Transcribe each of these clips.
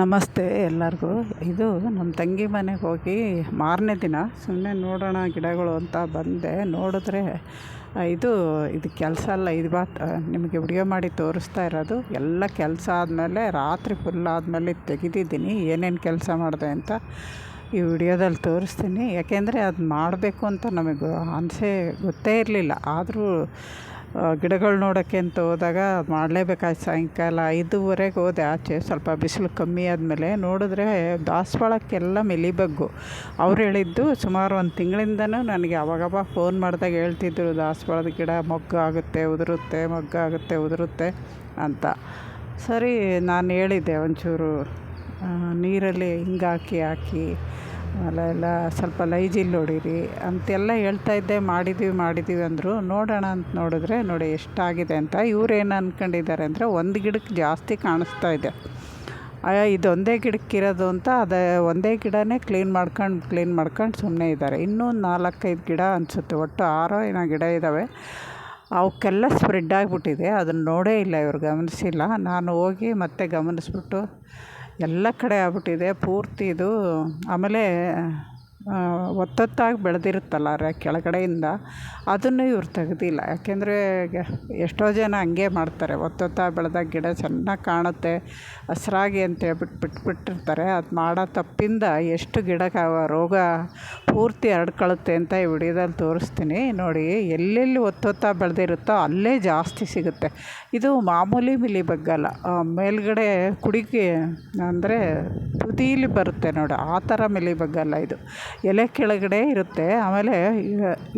ನಮಸ್ತೆ ಎಲ್ಲರಿಗೂ. ಇದು ನಮ್ಮ ತಂಗಿ ಮನೆಗೆ ಹೋಗಿ ಮಾರನೇ ದಿನ. ಸುಮ್ಮನೆ ನೋಡೋಣ ಗಿಡಗಳು ಅಂತ ಬಂದೆ. ನೋಡಿದ್ರೆ ಇದು ಇದು ಕೆಲಸ ಅಲ್ಲ, ಇದು ಬಾತ್ ನಿಮಗೆ ವಿಡಿಯೋ ಮಾಡಿ ತೋರಿಸ್ತಾ ಇರೋದು. ಎಲ್ಲ ಕೆಲಸ ಆದಮೇಲೆ, ರಾತ್ರಿ ಫುಲ್ ಆದಮೇಲೆ ತೆಗೆದಿದ್ದೀನಿ. ಏನೇನು ಕೆಲಸ ಮಾಡಿದೆ ಅಂತ ಈ ವಿಡಿಯೋದಲ್ಲಿ ತೋರಿಸ್ತೀನಿ. ಯಾಕೆಂದರೆ ಅದು ಮಾಡಬೇಕು ಅಂತ ನಮಗೆ ಅನಿಸೇ, ಗೊತ್ತೇ ಇರಲಿಲ್ಲ. ಆದರೂ ಗಿಡಗಳು ನೋಡೋಕ್ಕೆ ಅಂತ ಹೋದಾಗ ಮಾಡಲೇಬೇಕಾಯ್ತು. ಸಾಯಂಕಾಲ ಐದೂವರೆಗೆ ಹೋದೆ ಆಚೆ, ಸ್ವಲ್ಪ ಬಿಸಿಲು ಕಮ್ಮಿ ಆದಮೇಲೆ. ನೋಡಿದ್ರೆ ದಾಸವಾಳಕ್ಕೆಲ್ಲ ಮಿಲಿಬಗ್ಗು. ಅವ್ರು ಹೇಳಿದ್ದು ಸುಮಾರು ಒಂದು ತಿಂಗಳಿಂದನೂ ನನಗೆ ಅವಾಗವಾಗ ಫೋನ್ ಮಾಡಿದಾಗ ಹೇಳ್ತಿದ್ರು, ದಾಸವಾಳದ ಗಿಡ ಮೊಗ್ಗು ಆಗುತ್ತೆ, ಉದುರುತ್ತೆ, ಮೊಗ್ಗು ಆಗುತ್ತೆ, ಉದುರುತ್ತೆ ಅಂತ. ಸರಿ, ನಾನು ಹೇಳಿದ್ದೆ ಒಂಚೂರು ನೀರಲ್ಲಿ ಹಿಂಗಾಕಿ ಹಾಕಿ. ಅಲ್ಲೆಲ್ಲ ಸ್ವಲ್ಪ ಲೈಜಿಲ್ ನೋಡಿರಿ. ಅಂತೆಲ್ಲ ಹೇಳ್ತಾ ಇದ್ದೆ ಮಾಡಿದ್ದೀವಿ ಮಾಡಿದ್ದೀವಿ ಅಂದರು, ನೋಡೋಣ ಅಂತ ನೋಡಿದ್ರೆ, ನೋಡಿ ಎಷ್ಟಾಗಿದೆ ಅಂತ. ಇವ್ರು ಏನು ಅಂದ್ಕೊಂಡಿದ್ದಾರೆ ಅಂದರೆ, ಒಂದು ಗಿಡಕ್ಕೆ ಜಾಸ್ತಿ ಕಾಣಿಸ್ತಾ ಇದೆ. ಇದೊಂದೇ ಗಿಡಕ್ಕಿರೋದು ಅಂತ, ಅದೇ ಒಂದೇ ಗಿಡನೇ ಕ್ಲೀನ್ ಮಾಡ್ಕೊಂಡು ಕ್ಲೀನ್ ಮಾಡ್ಕೊಂಡು ಸುಮ್ಮನೆ ಇದ್ದಾರೆ. ಇನ್ನೂ ನಾಲ್ಕೈದು ಗಿಡ ಅನಿಸುತ್ತೆ. ಒಟ್ಟು ಆರೋ ಏನೋ ಗಿಡ ಇದ್ದಾವೆ ಅವಕ್ಕೆಲ್ಲ ಸ್ಪ್ರೆಡ್ ಆಗಿಬಿಟ್ಟಿದೆ. ಅದನ್ನು ನೋಡೇ ಇಲ್ಲ ಇವ್ರು, ಗಮನಿಸಿಲ್ಲ. ನಾನು ಹೋಗಿ ಮತ್ತೆ ಗಮನಿಸ್ಬಿಟ್ಟು ಎಲ್ಲ ಕಡೆ ಆಗ್ಬಿಟ್ಟಿದೆ. ಪೂರ್ತಿ ಇದು ಆಮೇಲೆ ಒತ್ತೊತ್ತಾಗಿ ಬೆಳೆದಿರುತ್ತಲ್ಲ ರ, ಕೆಳಗಡೆಯಿಂದ, ಅದನ್ನು ಇವ್ರು ತೆಗ್ದಿಲ್ಲ. ಯಾಕೆಂದರೆ ಎಷ್ಟೋ ಜನ ಹಂಗೆ ಮಾಡ್ತಾರೆ. ಒತ್ತೊತ್ತಾಗಿ ಬೆಳೆದಾಗ ಗಿಡ ಚೆನ್ನಾಗಿ ಕಾಣುತ್ತೆ, ಹಸ್ರಾಗಿ ಅಂತೇಳ್ಬಿಟ್ಟು ಬಿಟ್ಬಿಟ್ಟಿರ್ತಾರೆ. ಅದು ಮಾಡೋ ತಪ್ಪಿಂದ ಎಷ್ಟು ಗಿಡಕ್ಕೆ ರೋಗ ಪೂರ್ತಿ ಹರಡ್ಕೊಳುತ್ತೆ ಅಂತ ಈ ವಿಡಿಯೋದಲ್ಲಿ ತೋರಿಸ್ತೀನಿ. ನೋಡಿ, ಎಲ್ಲೆಲ್ಲಿ ಒತ್ತೊತ್ತಾಗಿ ಬೆಳೆದಿರುತ್ತೋ ಅಲ್ಲೇ ಜಾಸ್ತಿ ಸಿಗುತ್ತೆ. ಇದು ಮಾಮೂಲಿ ಮಿಲಿ ಬಗ್ಗಲ್ಲ. ಮೇಲ್ಗಡೆ ಕುಡಿಕೆ ಅಂದರೆ ತುದೀಲಿ ಬರುತ್ತೆ ನೋಡಿ, ಆ ಥರ ಮಿಲಿ ಬಗ್ಗಲ್ಲ ಇದು. ಎಲೆ ಕೆಳಗಡೆ ಇರುತ್ತೆ, ಆಮೇಲೆ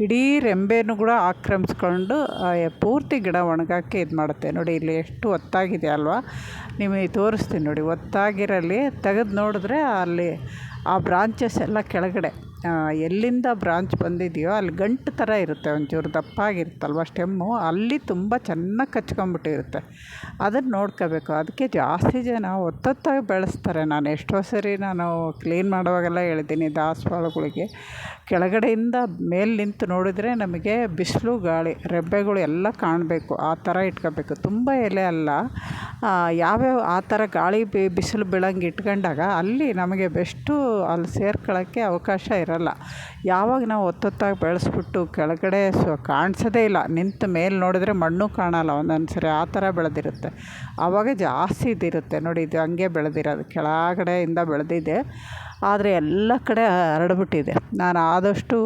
ಇಡೀ ರೆಂಬೆನೂ ಕೂಡ ಆಕ್ರಮಿಸ್ಕೊಂಡು ಪೂರ್ತಿ ಗಿಡ ಒಣಗೋಕ್ಕೆ ಇದು ಮಾಡುತ್ತೆ. ನೋಡಿ, ಇಲ್ಲಿ ಎಷ್ಟು ಒತ್ತಾಗಿದೆ ಅಲ್ವಾ? ನಿಮಗೆ ತೋರಿಸ್ತೀನಿ ನೋಡಿ ಒತ್ತಾಗಿರಲ್ಲಿ ತೆಗೆದು ನೋಡಿದ್ರೆ ಅಲ್ಲಿ ಆ ಬ್ರಾಂಚಸ್ ಎಲ್ಲ ಕೆಳಗಡೆ. ಎಲ್ಲಿಂದ ಬ್ರಾಂಚ್ ಬಂದಿದೆಯೋ ಅಲ್ಲಿ ಗಂಟು ಥರ ಇರುತ್ತೆ, ಒಂಚೂರು ದಪ್ಪ ಆಗಿರುತ್ತಲ್ವ ಸ್ಟೆಮ್ಮು, ಅಲ್ಲಿ ತುಂಬ ಚೆನ್ನಾಗಿ ಕಚ್ಕೊಂಬಿಟ್ಟಿರುತ್ತೆ ಅದನ್ನು ನೋಡ್ಕೋಬೇಕು. ಅದಕ್ಕೆ ಜಾಸ್ತಿ ಜನ ಒತ್ತೊತ್ತಾಗಿ ಬೆಳೆಸ್ತಾರೆ. ನಾನು ಎಷ್ಟೋ ಸರಿ ನಾನು ಕ್ಲೀನ್ ಮಾಡುವಾಗೆಲ್ಲ ಹೇಳಿದ್ದೀನಿ ದಾಸವಾಳಗಳಿಗೆ. ಕೆಳಗಡೆಯಿಂದ ಮೇಲೆ ನಿಂತು ನೋಡಿದರೆ ನಮಗೆ ಬಿಸಿಲು, ಗಾಳಿ, ರೆಬ್ಬೆಗಳು ಎಲ್ಲ ಕಾಣಬೇಕು. ಆ ಥರ ಇಟ್ಕೋಬೇಕು. ತುಂಬ ಎಲೆ ಅಲ್ಲ. ಯಾವ್ಯಾವ, ಆ ಥರ ಗಾಳಿ ಬಿಸಿಲು ಬೀಳಂಗೆ ಇಟ್ಕೊಂಡಾಗ ಅಲ್ಲಿ ನಮಗೆ ಬೆಸ್ಟು ಅಲ್ಲಿ ಸೇರ್ಕೊಳ್ಳೋಕ್ಕೆ ಅವಕಾಶ ಇರೋಲ್ಲ. ಯಾವಾಗ ನಾವು ಒತ್ತೊತ್ತಾಗಿ ಬೆಳೆಸ್ಬಿಟ್ಟು ಕೆಳಗಡೆ ಸೊ ಕಾಣಿಸೋದೇ ಇಲ್ಲ. ನಿಂತ ಮೇಲೆ ನೋಡಿದ್ರೆ ಮಣ್ಣು ಕಾಣಲ್ಲ. ಒಂದೊಂದು ಸರಿ ಆ ಥರ ಬೆಳೆದಿರುತ್ತೆ. ಆವಾಗ ಜಾಸ್ತಿ ಇದಿರುತ್ತೆ. ನೋಡಿ, ಇದು ಹಂಗೆ ಬೆಳೆದಿರೋದು. ಕೆಳಗಡೆಯಿಂದ ಬೆಳೆದಿದೆ. ಆದರೆ ಎಲ್ಲ ಕಡೆ ಹರಡ್ಬಿಟ್ಟಿದೆ ನಾನು ಆದಷ್ಟು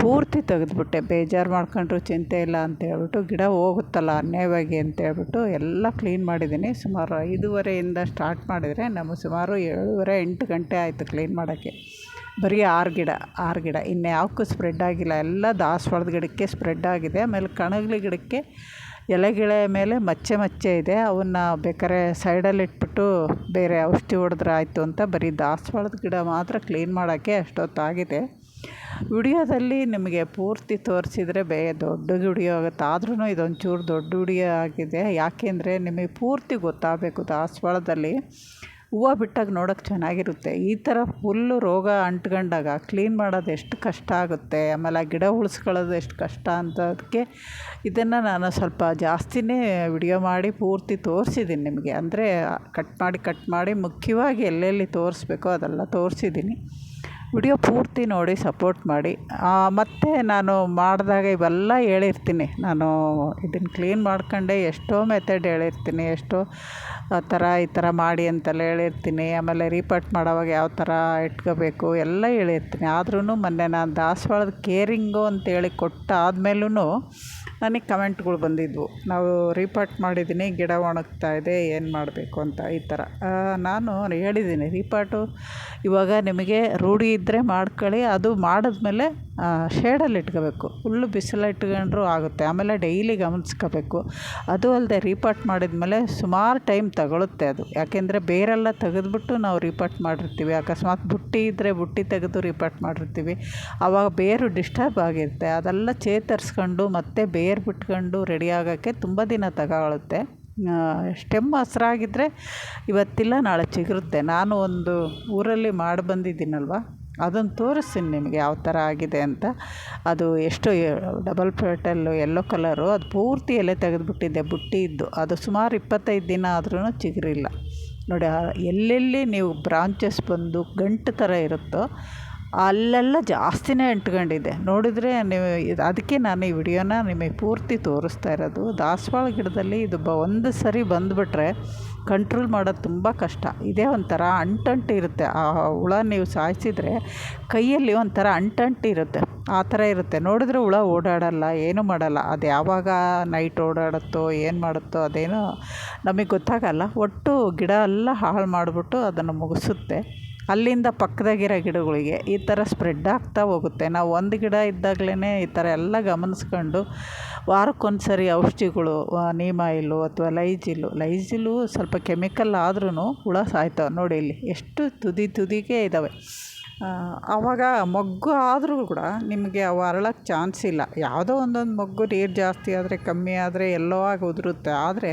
ಪೂರ್ತಿ ತೆಗೆದುಬಿಟ್ಟೆ. ಬೇಜಾರು ಮಾಡ್ಕೊಂಡ್ರು ಚಿಂತೆ ಇಲ್ಲ ಅಂತ ಹೇಳ್ಬಿಟ್ಟು ಗಿಡ ಹೋಗುತ್ತಲ್ಲ, ಅನ್ಯಾಯವಾಗಿ ಅಂತ ಹೇಳ್ಬಿಟ್ಟು ಎಲ್ಲ ಕ್ಲೀನ್ ಮಾಡಿದ್ದೀನಿ. ಸುಮಾರು ಐದೂವರೆಯಿಂದ ಸ್ಟಾರ್ಟ್ ಮಾಡಿದರೆ ನಮಗೆ ಸುಮಾರು ಏಳುವರೆ ಎಂಟು ಗಂಟೆ ಆಯಿತು ಕ್ಲೀನ್ ಮಾಡೋಕ್ಕೆ. ಬರೀ ಆರು ಗಿಡ ಆರು ಗಿಡ. ಇನ್ಯಾವುಕ್ಕೂ ಸ್ಪ್ರೆಡ್ ಆಗಿಲ್ಲ. ಎಲ್ಲ ದಾಸವಾಳದ ಗಿಡಕ್ಕೆ ಸ್ಪ್ರೆಡ್ ಆಗಿದೆ. ಆಮೇಲೆ ಕಣಗಿಲೆ ಗಿಡಕ್ಕೆ ಎಲೆಗಿಳೆ ಮೇಲೆ ಮಚ್ಚೆ ಮಚ್ಚೆ ಇದೆ. ಅವನ್ನ ಬೇಕಾದ್ರೆ ಸೈಡಲ್ಲಿ ಇಟ್ಬಿಟ್ಟು ಬೇರೆ ಔಷಧಿ ಹೊಡೆದ್ರೆ ಆಯಿತು ಅಂತ ಬರೀ ದಾಸವಾಳದ ಗಿಡ ಮಾತ್ರ ಕ್ಲೀನ್ ಮಾಡೋಕ್ಕೆ ಅಷ್ಟೊತ್ತಾಗಿದೆ. ವಿಡಿಯೋದಲ್ಲಿ ನಿಮಗೆ ಪೂರ್ತಿ ತೋರಿಸಿದರೆ ಬೇ ದೊಡ್ಡ ವಿಡಿಯೋ ಆಗುತ್ತೆ. ಆದ್ರೂ ಇದೊಂಚೂರು ದೊಡ್ಡ ವಿಡಿಯೋ ಆಗಿದೆ. ಯಾಕೆಂದರೆ ನಿಮಗೆ ಪೂರ್ತಿ ಗೊತ್ತಾಗಬೇಕು ದಾಸವಾಳದಲ್ಲಿ. ಹೂವು ಬಿಟ್ಟಾಗ ನೋಡೋಕೆ ಚೆನ್ನಾಗಿರುತ್ತೆ. ಈ ಥರ ಫುಲ್ಲು ರೋಗ ಅಂಟ್ಕೊಂಡಾಗ ಕ್ಲೀನ್ ಮಾಡೋದು ಎಷ್ಟು ಕಷ್ಟ ಆಗುತ್ತೆ. ಆಮೇಲೆ ಆ ಗಿಡ ಉಳಿಸ್ಕೊಳ್ಳೋದು ಎಷ್ಟು ಕಷ್ಟ ಅಂತದಕ್ಕೆ ಇದನ್ನು ನಾನು ಸ್ವಲ್ಪ ಜಾಸ್ತಿನೇ ವಿಡಿಯೋ ಮಾಡಿ ಪೂರ್ತಿ ತೋರಿಸಿದ್ದೀನಿ ನಿಮಗೆ. ಅಂದರೆ ಕಟ್ ಮಾಡಿ ಕಟ್ ಮಾಡಿ ಮುಖ್ಯವಾಗಿ ಎಲ್ಲೆಲ್ಲಿ ತೋರಿಸ್ಬೇಕೋ ಅದೆಲ್ಲ ತೋರಿಸಿದ್ದೀನಿ ವಿಡಿಯೋ ಪೂರ್ತಿ ನೋಡಿ ಸಪೋರ್ಟ್ ಮಾಡಿ. ಮತ್ತು ನಾನು ಮಾಡಿದಾಗ ಇವೆಲ್ಲ ಹೇಳಿರ್ತೀನಿ. ನಾನು ಇದನ್ನು ಕ್ಲೀನ್ ಮಾಡ್ಕೊಂಡೆ ಎಷ್ಟೋ ಮೆಥಡ್ ಹೇಳಿರ್ತೀನಿ. ಎಷ್ಟೋ ಥರ ಈ ಥರ ಮಾಡಿ ಅಂತೆಲ್ಲ ಹೇಳಿರ್ತೀನಿ. ಆಮೇಲೆ ರೀಪಾಟ್ ಮಾಡೋವಾಗ ಯಾವ ಥರ ಇಟ್ಕೋಬೇಕು ಎಲ್ಲ ಹೇಳಿರ್ತೀನಿ. ಆದ್ರೂ ಮೊನ್ನೆ ನಾನು ದಾಸವಾಳದ ಕೇರಿಂಗು ಅಂತೇಳಿ ಕೊಟ್ಟಾದ್ಮೇಲೂ ನನಗೆ ಕಮೆಂಟ್ಗಳು ಬಂದಿದ್ವು. ನಾವು ರೀಪಾಟ್ ಮಾಡಿದ್ದೀನಿ ಗಿಡ ಒಣಗ್ತಾ ಇದೆ, ಏನು ಮಾಡಬೇಕು ಅಂತ ಈ ಥರ ನಾನು ಹೇಳಿದ್ದೀನಿ ರೀಪಾಟು ಇವಾಗ ನಿಮಗೆ ರೂಢಿ ಇದ್ದರೆ ಮಾಡ್ಕೊಳ್ಳಿ, ಅದು ಮಾಡಿದ್ಮೇಲೆ ಶೇಡಲ್ಲಿ ಇಟ್ಕೋಬೇಕು. ಫುಲ್ಲು ಬಿಸಿಲು ಇಟ್ಕೊಂಡ್ರೂ ಆಗುತ್ತೆ. ಆಮೇಲೆ ಡೈಲಿ ಗಮನಿಸ್ಕೋಬೇಕು. ಅದು ಅಲ್ಲದೆ ರೀಪಾಟ್ ಮಾಡಿದ್ಮೇಲೆ ಸುಮಾರು ಟೈಮ್ ತಗೊಳುತ್ತೆ ಅದು. ಯಾಕೆಂದರೆ ಬೇರೆಲ್ಲ ತೆಗೆದುಬಿಟ್ಟು ನಾವು ರೀಪಾಟ್ ಮಾಡಿರ್ತೀವಿ. ಅಕಸ್ಮಾತ್ ಬುಟ್ಟಿ ಇದ್ದರೆ ಬುಟ್ಟಿ ತೆಗೆದು ರೀಪಾಟ್ ಮಾಡಿರ್ತೀವಿ. ಆವಾಗ ಬೇರು ಡಿಸ್ಟರ್ಬ್ ಆಗಿರುತ್ತೆ. ಅದೆಲ್ಲ ಚೇತರಿಸ್ಕೊಂಡು ಮತ್ತೆ ಬೇರು ಬಿಟ್ಕೊಂಡು ರೆಡಿ ಆಗೋಕ್ಕೆ ತುಂಬ ದಿನ ತಗೊಳುತ್ತೆ. ಸ್ಟೆಮ್ ಹಸ್ರಾಗಿದ್ದರೆ ಇವತ್ತಿಲ್ಲ, ನಾಳೆ ಚಿಗುರುತ್ತೆ. ನಾನು ಒಂದು ಊರಲ್ಲಿ ಮಾಡಿ ಬಂದಿದ್ದೀನಲ್ವ? ಅದನ್ನು ತೋರಿಸ್ತೀನಿ ನಿಮಗೆ ಯಾವ ಥರ ಆಗಿದೆ ಅಂತ. ಅದು ಎಷ್ಟು ಡಬಲ್ ಪೆಟಲ್ಲು ಯೆಲ್ಲೋ ಕಲರು, ಅದು ಪೂರ್ತಿ ಎಲೆ ತೆಗೆದುಬಿಟ್ಟಿದ್ದೆ, ಬುಟ್ಟಿ ಇದ್ದು. ಅದು ಸುಮಾರು ಇಪ್ಪತ್ತೈದು ದಿನ ಆದ್ರೂ ಚಿಗುರಿಲ್ಲ. ನೋಡಿ ಎಲ್ಲೆಲ್ಲಿ ನೀವು ಬ್ರಾಂಚಸ್ ಬಂದು ಗಂಟು ಥರ ಇರುತ್ತೋ, ಅಲ್ಲೆಲ್ಲ ಜಾಸ್ತಿನೇ ಅಂಟ್ಕೊಂಡಿದ್ದೆ. ನೋಡಿದರೆ ನೀವು ಅದಕ್ಕೆ ನಾನು ಈ ವಿಡಿಯೋನ ನಿಮಗೆ ಪೂರ್ತಿ ತೋರಿಸ್ತಾ ಇರೋದು. ದಾಸವಾಳ ಗಿಡದಲ್ಲಿ ಇದು ಬ, ಒಂದು ಸರಿ ಬಂದುಬಿಟ್ರೆ ಕಂಟ್ರೋಲ್ ಮಾಡೋದು ತುಂಬ ಕಷ್ಟ. ಇದೇ ಒಂಥರ ಅಂಟಂಟು ಇರುತ್ತೆ. ಆ ಹುಳ ನೀವು ಸಾಯಿಸಿದರೆ ಕೈಯಲ್ಲಿ ಒಂಥರ ಅಂಟಂಟು ಇರುತ್ತೆ. ಆ ಥರ ಇರುತ್ತೆ. ನೋಡಿದ್ರೆ ಹುಳ ಓಡಾಡಲ್ಲ, ಏನೂ ಮಾಡಲ್ಲ. ಅದು ಯಾವಾಗ ನೈಟ್ ಓಡಾಡುತ್ತೋ, ಏನು ಮಾಡುತ್ತೋ, ಅದೇನೋ ನಮಗೆ ಗೊತ್ತಾಗಲ್ಲ. ಒಟ್ಟು ಗಿಡ ಎಲ್ಲ ಹಾಳು ಮಾಡಿಬಿಟ್ಟು ಅದನ್ನು ಮುಗಿಸುತ್ತೆ. ಅಲ್ಲಿಂದ ಪಕ್ಕದಾಗಿರೋ ಗಿಡಗಳಿಗೆ ಈ ಥರ ಸ್ಪ್ರೆಡ್ ಆಗ್ತಾ ಹೋಗುತ್ತೆ. ನಾವು ಒಂದು ಗಿಡ ಇದ್ದಾಗಲೇ ಈ ಥರ ಎಲ್ಲ ಗಮನಿಸ್ಕೊಂಡು ವಾರಕ್ಕೊಂದು ಸರಿ ಔಷಧಿಗಳು ನೀಮ್ ಆಯಿಲು ಅಥವಾ ಲೈಜಿಲು ಲೈಜಿಲು ಸ್ವಲ್ಪ ಕೆಮಿಕಲ್ ಆದ್ರೂ ಹುಳ ಸಾಯ್ತಾವೆ. ನೋಡಿ ಇಲ್ಲಿ ಎಷ್ಟು ತುದಿ ತುದಿಗೆ ಇದ್ದಾವೆ ಆವಾಗ ಮೊಗ್ಗು ಆದರೂ ಕೂಡ ನಿಮಗೆ ಅವು ಚಾನ್ಸ್ ಇಲ್ಲ. ಯಾವುದೋ ಒಂದೊಂದು ಮೊಗ್ಗು ನೀರು ಜಾಸ್ತಿ ಆದರೆ, ಕಮ್ಮಿ ಆದರೆ ಎಲ್ಲೋ ಆಗಿ ಉದುರುತ್ತೆ. ಆದರೆ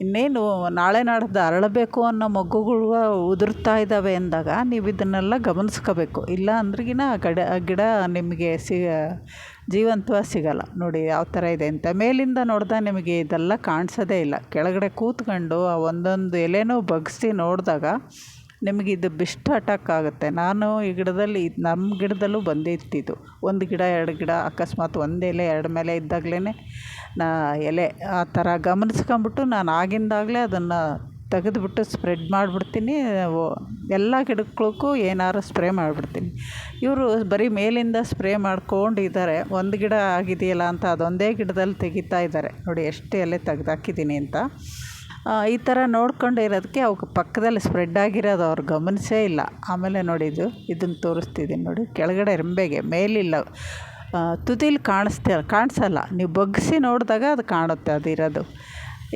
ಇನ್ನೇನು ನಾಳೆ ನಾಡ್ದು ಅರಳಬೇಕು ಅನ್ನೋ ಮೊಗ್ಗುಗಳು ಉದುರ್ತಾ ಇದ್ದಾವೆ ಅಂದಾಗ ನೀವು ಇದನ್ನೆಲ್ಲ ಗಮನಿಸ್ಕೋಬೇಕು. ಇಲ್ಲ ಅಂದ್ರಗಿನ ಗಡ ಗಿಡ ನಿಮಗೆ ಸಿ ಜೀವಂತವ ಸಿಗೋಲ್ಲ. ನೋಡಿ ಯಾವ ಥರ ಇದೆ ಅಂತ. ಮೇಲಿಂದ ನೋಡಿದಾಗ ನಿಮಗೆ ಇದೆಲ್ಲ ಕಾಣಿಸೋದೇ ಇಲ್ಲ. ಕೆಳಗಡೆ ಕೂತ್ಕೊಂಡು ಆ ಒಂದೊಂದು ಎಲೆನೂ ಬಗ್ಗಿಸಿ ನೋಡಿದಾಗ ನಿಮಗೆ ಇದು ಬೆಸ್ಟ್ ಅಟ್ಯಾಕ್ ಆಗುತ್ತೆ. ನಾನು ಈ ಗಿಡದಲ್ಲಿ ನಮ್ಮ ಗಿಡದಲ್ಲೂ ಬಂದಿತ್ತು ಒಂದು ಗಿಡ, ಎರಡು ಗಿಡ, ಅಕಸ್ಮಾತ್ ಒಂದು ಎಲೆ, ಎರಡು ಮೇಲೆ ಇದ್ದಾಗಲೇ ನಾ ಎಲೆ ಆ ಥರ ಗಮನಿಸ್ಕೊಂಬಿಟ್ಟು ನಾನು ಆಗಿಂದಾಗಲೇ ಅದನ್ನು ತೆಗೆದ್ಬಿಟ್ಟು ಸ್ಪ್ರೆಡ್ ಮಾಡಿಬಿಡ್ತೀನಿ. ಎಲ್ಲ ಗಿಡಗಳಿಗೂ ಏನಾರು ಸ್ಪ್ರೇ ಮಾಡಿಬಿಡ್ತೀನಿ. ಇವರು ಬರೀ ಮೇಲಿಂದ ಸ್ಪ್ರೇ ಮಾಡ್ಕೊಂಡಿದ್ದಾರೆ. ಒಂದು ಗಿಡ ಆಗಿದೆಯಲ್ಲ ಅಂತ ಅದೊಂದೇ ಗಿಡದಲ್ಲಿ ತೆಗಿತಾ ಇದ್ದಾರೆ. ನೋಡಿ, ಎಷ್ಟು ಎಲೆ ತೆಗೆದಾಕಿದ್ದೀನಿ ಅಂತ. ಈ ಥರ ನೋಡ್ಕೊಂಡು ಇರೋದಕ್ಕೆ ಅವಕ್ಕೆ ಪಕ್ಕದಲ್ಲಿ ಸ್ಪ್ರೆಡ್ ಆಗಿರೋದು ಅವ್ರು ಗಮನಿಸೇ ಇಲ್ಲ. ಆಮೇಲೆ ನೋಡಿ ಇದು, ಇದನ್ನು ತೋರಿಸ್ತಿದ್ದೀನಿ ನೋಡಿ, ಕೆಳಗಡೆ ರೆಂಬೆಗೆ, ಮೇಲಿಲ್ಲ. ತುದಿಲಿ ಕಾಣಿಸ್ತಾ ಕಾಣಿಸಲ್ಲ. ನೀವು ಬಗ್ಗಿಸಿ ನೋಡಿದಾಗ ಅದು ಕಾಣುತ್ತೆ ಅದಿರೋದು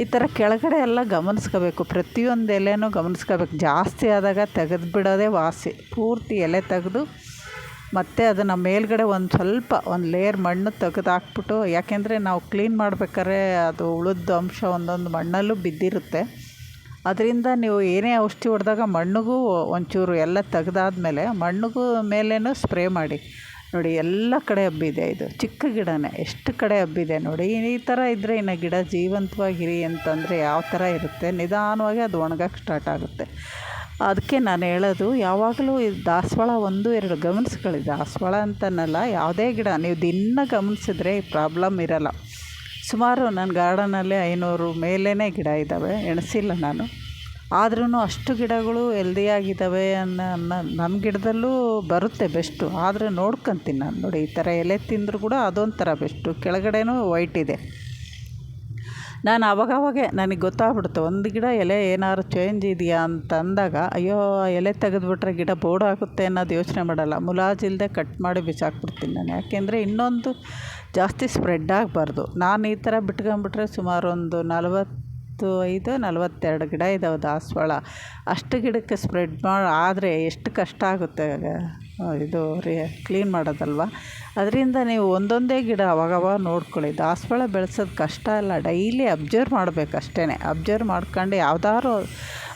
ಈ ಥರ ಕೆಳಗಡೆ ಎಲ್ಲ ಗಮನಿಸ್ಕೋಬೇಕು. ಪ್ರತಿಯೊಂದು ಎಲೆನೂ ಗಮನಿಸ್ಕೋಬೇಕು. ಜಾಸ್ತಿ ಆದಾಗ ತೆಗೆದು ಬಿಡೋದೇ ವಾಸಿ. ಪೂರ್ತಿ ಎಲೆ ತೆಗೆದು ಮತ್ತು ಅದನ್ನು ಮೇಲ್ಗಡೆ ಒಂದು ಸ್ವಲ್ಪ ಒಂದು ಲೇಯರ್ ಮಣ್ಣು ತೆಗೆದು ಹಾಕ್ಬಿಟ್ಟು ಯಾಕೆಂದರೆ ನಾವು ಕ್ಲೀನ್ ಮಾಡ್ಬೇಕಾದ್ರೆ ಅದು ಉಳಿದ ಅಂಶ ಒಂದೊಂದು ಮಣ್ಣಲ್ಲೂ ಬಿದ್ದಿರುತ್ತೆ. ಅದರಿಂದ ನೀವು ಏನೇ ಔಷಧಿ ಹೊಡೆದಾಗ ಮಣ್ಣಿಗೂ ಒಂಚೂರು ಎಲ್ಲ ತೆಗೆದಾದ್ಮೇಲೆ ಮಣ್ಣಿಗೂ ಮೇಲೇನೂ ಸ್ಪ್ರೇ ಮಾಡಿ. ನೋಡಿ, ಎಲ್ಲ ಕಡೆ ಹಬ್ಬಿದೆ ಇದು. ಚಿಕ್ಕ ಗಿಡನೇ, ಎಷ್ಟು ಕಡೆ ಹಬ್ಬಿದೆ ನೋಡಿ. ಈ ಥರ ಇದ್ದರೆ ಇನ್ನು ಗಿಡ ಜೀವಂತವಾಗಿರಿ ಅಂತಂದರೆ ಯಾವ ಥರ ಇರುತ್ತೆ? ನಿಧಾನವಾಗಿ ಅದು ಒಣಗಕ್ಕೆ ಸ್ಟಾರ್ಟ್ ಆಗುತ್ತೆ. ಅದಕ್ಕೆ ನಾನು ಹೇಳೋದು, ಯಾವಾಗಲೂ ಈ ದಾಸವಾಳ ಒಂದು, ಎರಡು ಗಮನಿಸ್ಕೊಳ್ಳಿ ದಾಸವಾಳ ಅಂತನಲ್ಲ, ಯಾವುದೇ ಗಿಡ, ನೀವು ದಿನ ಗಮನಿಸಿದ್ರೆ ಪ್ರಾಬ್ಲಮ್ ಇರೋಲ್ಲ. ಸುಮಾರು ನನ್ನ ಗಾರ್ಡನಲ್ಲಿ ಐನೂರು ಮೇಲೇ ಗಿಡ ಇದ್ದಾವೆ, ಎಣಿಸಿಲ್ಲ ನಾನು. ಆದ್ರೂ ಅಷ್ಟು ಗಿಡಗಳು ಹೆಲ್ದಿಯಾಗಿದ್ದಾವೆ ಅನ್ನೋ ನಮ್ಮ ಗಿಡದಲ್ಲೂ ಬರುತ್ತೆ ಬೆಸ್ಟು ಆದರೆ ನೋಡ್ಕೊತೀನಿ ನಾನು. ನೋಡಿ, ಈ ಥರ ಎಲೆ ತಿಂದರೂ ಕೂಡ ಅದೊಂಥರ ಬೆಸ್ಟು ಕೆಳಗಡೆನೂ ವೈಟ್ ಇದೆ. ನಾನು ಅವಾಗವಾಗೆ ನನಗೆ ಗೊತ್ತಾಗ್ಬಿಡ್ತು, ಒಂದು ಗಿಡ ಎಲೆ ಏನಾದ್ರು ಚೇಂಜ್ ಇದೆಯಾ? ಅಂತ ಅಂದಾಗ ಅಯ್ಯೋ ಎಲೆ ತೆಗೆದುಬಿಟ್ರೆ ಗಿಡ ಬೋಡಾಗುತ್ತೆ ಅನ್ನೋದು ಯೋಚನೆ ಮಾಡಲ್ಲ ಮುಲಾಜಿಲ್ಲದೆ ಕಟ್ ಮಾಡಿ ಬಿಸಾಕ್ಬಿಡ್ತೀನಿ ನಾನು. ಯಾಕೆಂದರೆ ಇನ್ನೊಂದು ಜಾಸ್ತಿ ಸ್ಪ್ರೆಡ್ ಆಗಬಾರ್ದು. ನಾನು ಈ ಥರ ಬಿಟ್ಕೊಂಬಿಟ್ರೆ ಸುಮಾರು ಒಂದು ನಲ್ವತ್ತು ಐದು ನಲವತ್ತೆರಡು ಗಿಡ ಇದಾವೆ ದಾಸವಾಳ. ಅಷ್ಟು ಗಿಡಕ್ಕೆ ಸ್ಪ್ರೆಡ್ ಮಾಡಿ, ಆದರೆ ಎಷ್ಟು ಕಷ್ಟ ಆಗುತ್ತೆ ಇದು ರೀ ಕ್ಲೀನ್ ಮಾಡೋದಲ್ವ? ಅದರಿಂದ ನೀವು ಒಂದೊಂದೇ ಗಿಡ ಅವಾಗವಾಗ ನೋಡ್ಕೊಳ್ಳಿ. ದಾಸವಾಳ ಬೆಳೆಸೋದು ಕಷ್ಟ ಅಲ್ಲ. ಡೈಲಿ ಅಬ್ಸರ್ವ್ ಮಾಡಬೇಕು ಅಷ್ಟೇ ಅಬ್ಸರ್ವ್ ಮಾಡ್ಕೊಂಡು ಯಾವ್ದಾದ್ರು